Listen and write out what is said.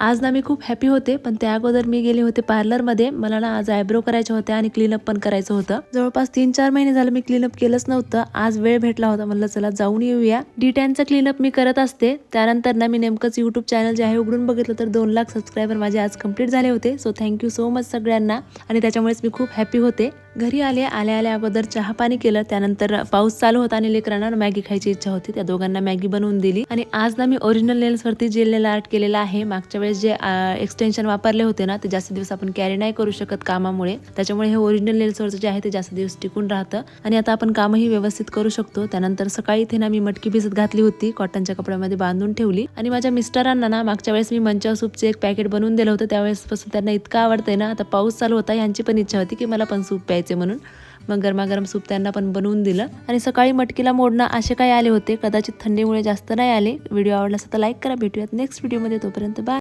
आज ना मी खूप हॅपी होते पण त्या अगोदर मी गेले होते पार्लरमध्ये मला ना आज आयब्रो करायचे होते आणि क्लीनअप पण करायचं होतं. जवळपास तीन चार महिने झालं मी क्लीनअप केलंच नव्हतं. आज वेळ भेटला होता. म्हणलं चला जाऊन येऊया. डी टॅनचं क्लीनअप मी करत असते. त्यानंतर ना मी नेमकंच युट्यूब चॅनल जे आहे उघडून बघितलं तर दोन लाख सबस्क्रायबर माझे आज कंप्लीट झाले होते. सो थँक्यू सो मच सगळ्यांना. आणि त्याच्यामुळेच मी खूप हॅपी होते. घरी आले आल्या आल्या अगोदर चहा पाणी केलं त्यानंतर पाऊस चालू होता आणि लेकरांना मॅगी खायची इच्छा होती. त्या दोघांना मॅगी बनवून दिली. आणि आज ना मी ओरिजिनल नेल्स वरती जेल नेल आर्ट केलेला आहे. मागच्या वेळेस जे एक्सटेन्शन वापरले होते ना ते जास्त दिवस आपण कॅरी नाही करू शकत कामामुळे. त्याच्यामुळे हे ओरिजिनल नेल्स वरचं जे आहे ते जास्त दिवस टिकून राहतं. आणि आता आपण कामही व्यवस्थित करू शकतो. त्यानंतर सकाळी इथे ना मी मटकी भिजत घातली होती. कॉटनच्या कपड्यामध्ये बांधून ठेवली. आणि माझ्या मिस्टरांना ना मागच्या वेळेस मी मंचाव सूपचे एक पॅकेट बनवून दिलं होतं. त्यावेळेस पासून त्यांना इतकं आवडतंय ना आता पाऊस चालू होता यांची पण इच्छा होती की मला पण सूप प्यायचं म्हणून. मग गरमागरम सूप त्यांना पण बनवून दिलं. आणि सकाळी मटकीला मोडणं असे काही आले होते. कदाचित थंडीमुळे जास्त नाही आले. व्हिडिओ आवडला असं तर लाईक करा. भेटूयात नेक्स्ट व्हिडिओमध्ये तोपर्यंत बाय